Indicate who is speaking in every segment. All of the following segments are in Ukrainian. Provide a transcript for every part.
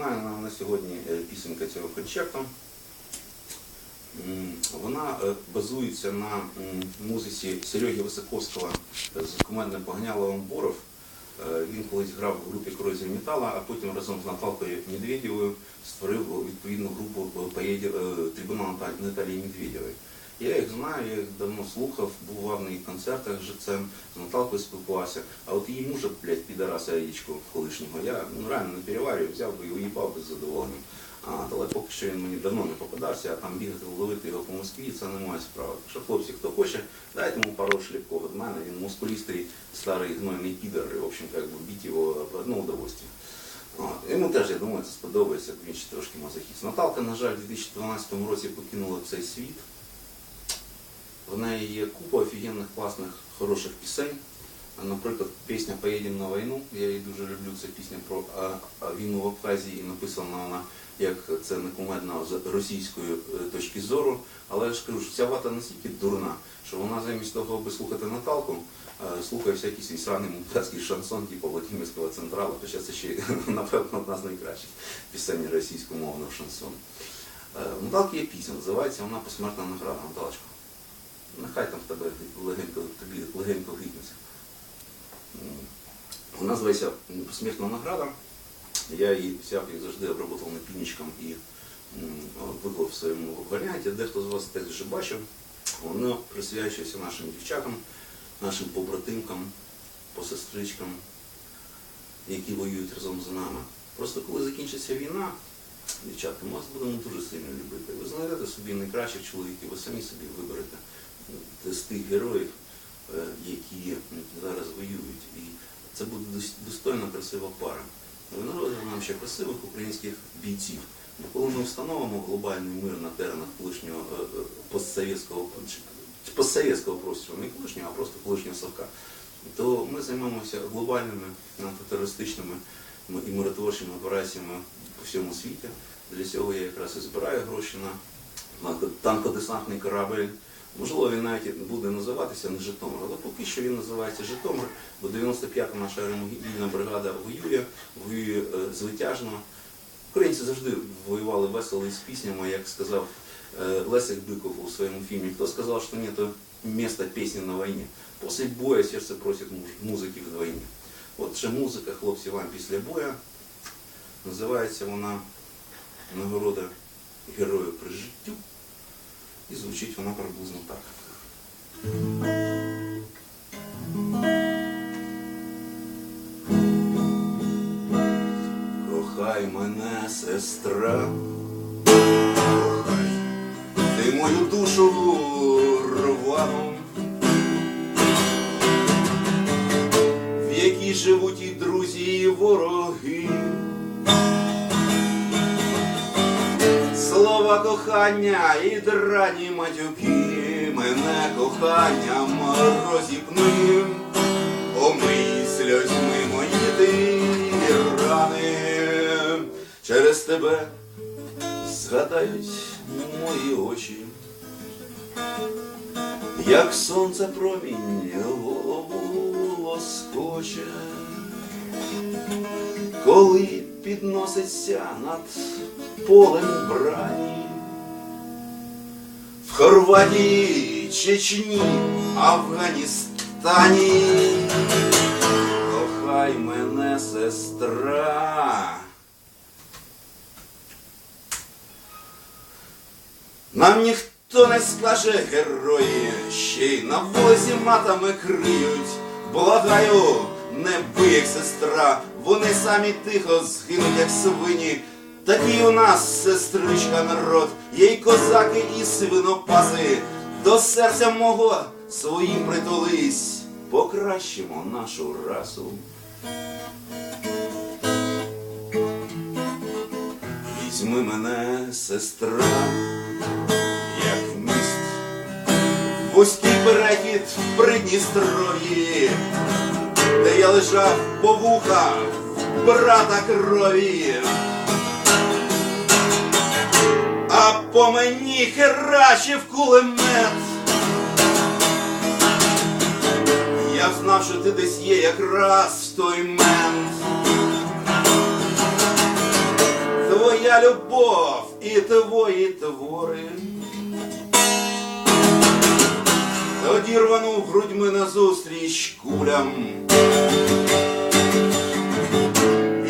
Speaker 1: Знаю на, сьогодні е, пісенька цього концерту. Вона е, базується на музиці Сереги Високовського з командним Погняловим Боров. Е, Він колись грав в групі Корозія Метала, а потім разом з Наталкою Медведєвою створив відповідну групу поїдів трибунал Наталії Медведєвої. Я їх знаю, я їх давно слухав, бував на їх концертах живцем, з Наталкою спілкувався. А от її мужа, блядь, підараса яєчко колишнього, я ну, реально не переварюю, взяв би і уїбав би з задоволенням. А, але поки що він мені давно не попадався, а там бігати, ловити його по Москві, це не моя справа. Так що, хлопці, хто хоче, дайте йому пару шліпков від мене, він мускулістий, старий гнойний підер, і, в общем, как бы, бить його по одно удовольствие. Йому теж, я думаю, це сподобається, він ще трошки мазохіст. Наталка, на жаль, у 2012 році покинула цей світ. В неї є купа офігенних, класних, хороших пісень. Наприклад, пісня «Поїдемо на війну. Я її дуже люблю. Це пісня про війну в Абхазії. Написана вона як це не з російської е, точки зору. Але я ж кажу, що ця вата настільки дурна, що вона замість того, аби слухати Наталку, е, слухає всякий свій сраний мультацький шансон, типу Владимирського централу. Хоча це ще, напевно, одна з найкращих пісень російськомовного шансону. Е, У Наталки є пісня, називається вона Посмертна награда. Наталочка. Нехай там в тебе легенько, тобі легенько грітнеться. Вона зветься «Посмертна награда. Я її взяв, як завжди, обработав напільничком і виклав в своєму варіанті. Дехто з вас теж вже бачив. Воно присвячується нашим дівчатам, нашим побратимкам, посестричкам, які воюють разом з нами. Просто коли закінчиться війна, дівчатка, ми вас будемо дуже сильно любити. Ви знайдете собі найкращих чоловіків, ви самі собі виберете з тих героїв, е, які зараз воюють. І це буде дос- достойна, красива пара. Ви народили нам ще красивих українських бійців. Бо коли ми встановимо глобальний мир на теренах колишнього е, е, постсовєтського постсовєтського простору, не колишнього, а просто колишнього совка, то ми займемося глобальними антитерористичними і миротворчими операціями по всьому світі. Для цього я якраз і збираю гроші на танкодесантний корабель. Можливо, він навіть буде називатися не Житомир, але поки що він називається Житомир, бо 95-та наша аеромобільна бригада воює, воює е, звитяжно. Українці завжди воювали весело і з піснями, як сказав е, Лесик Биков у своєму фільмі. Хто сказав, що нет места пісні на війні? Після бою серце просить музики вдвойні. От ще музика, хлопці, вам після бою. Називається вона Нагорода Герою при життю. Вона приблизно так. Кохай мене, сестра, кохай ти мою душу рвану, в якій живуть і друзі, і вороги. Кохання і драні матюки, мене коханням розіпни, омий сльозьми мої ти рани, через тебе згадають мої очі, як сонце промінь голову лоскоче коли підноситься над полем брані. В Хорватії, Чечні, Афганістані. Кохай мене, сестра. Нам ніхто не скаже герої, ще й на вулиці матами криють. Благаю, не бий, як сестра, вони самі тихо згинуть, як свині. Такий у нас, сестричка, народ, є й козаки, і свинопаси. До серця мого своїм притулись, покращимо нашу расу. Візьми мене, сестра, як міст, вузький перехід в Придністров'ї, я лежав по вуха брата крові. А по мені херачив кулемет. Я знав, що ти десь є якраз в той мент. моя любов і твої твори. Тоді рванув грудьми назустріч кулям.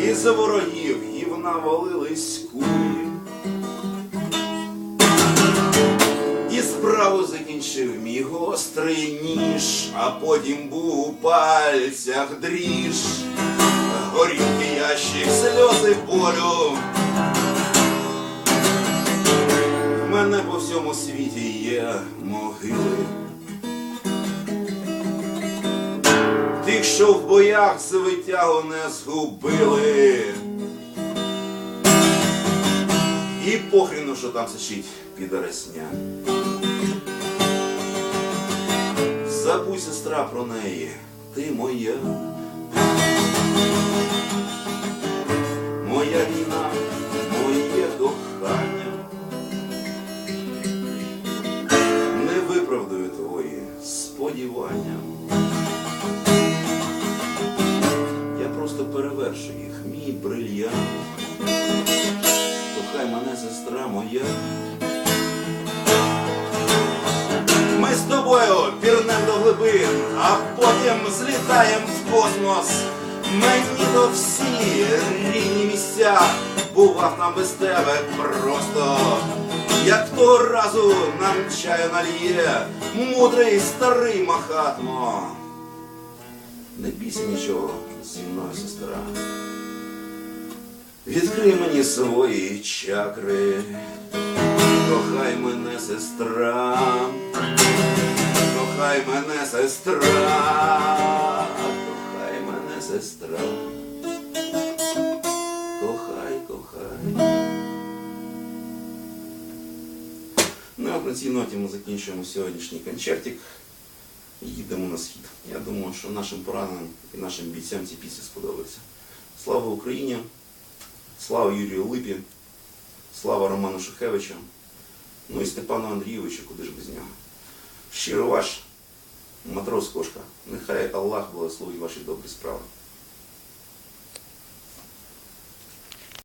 Speaker 1: І з ворогів гівна валились кулі. І справу закінчив мій гострий ніж, а потім був у пальцях дріж. Горілки ящик, сльози болю. В мене по всьому світі є могили. Що в боях звитягу не згубили. І похріну, що там сичить підоресня. Забудь, сестра, про неї, ти моя. Моя війна, моє кохання. Не виправдаю твої сподівання. Сестра моя. Ми з тобою пірнем до глибин, а потім злітаєм в космос. Мені то всі рідні місця, бував там без тебе просто. Як того разу нам чаю нальє, мудрий старий Махатмо. Не бійся нічого зі мною, сестра. Відкрий мені свої чакри, кохай мене, сестра, кохай мене, сестра, кохай мене, сестра, кохай, кохай. Ну а на цій ноті ми закінчуємо сьогоднішній концертик і їдемо на схід. Я думаю, що нашим пораненим і нашим бійцям ці пісні сподобаються. Слава Україні! Слава Юрію Липі, слава Роману Шухевичу, ну і Степану Андрійовичу, куди ж без нього. Щиро ваш, матрос Кошка, нехай Аллах благословить ваші добрі справи.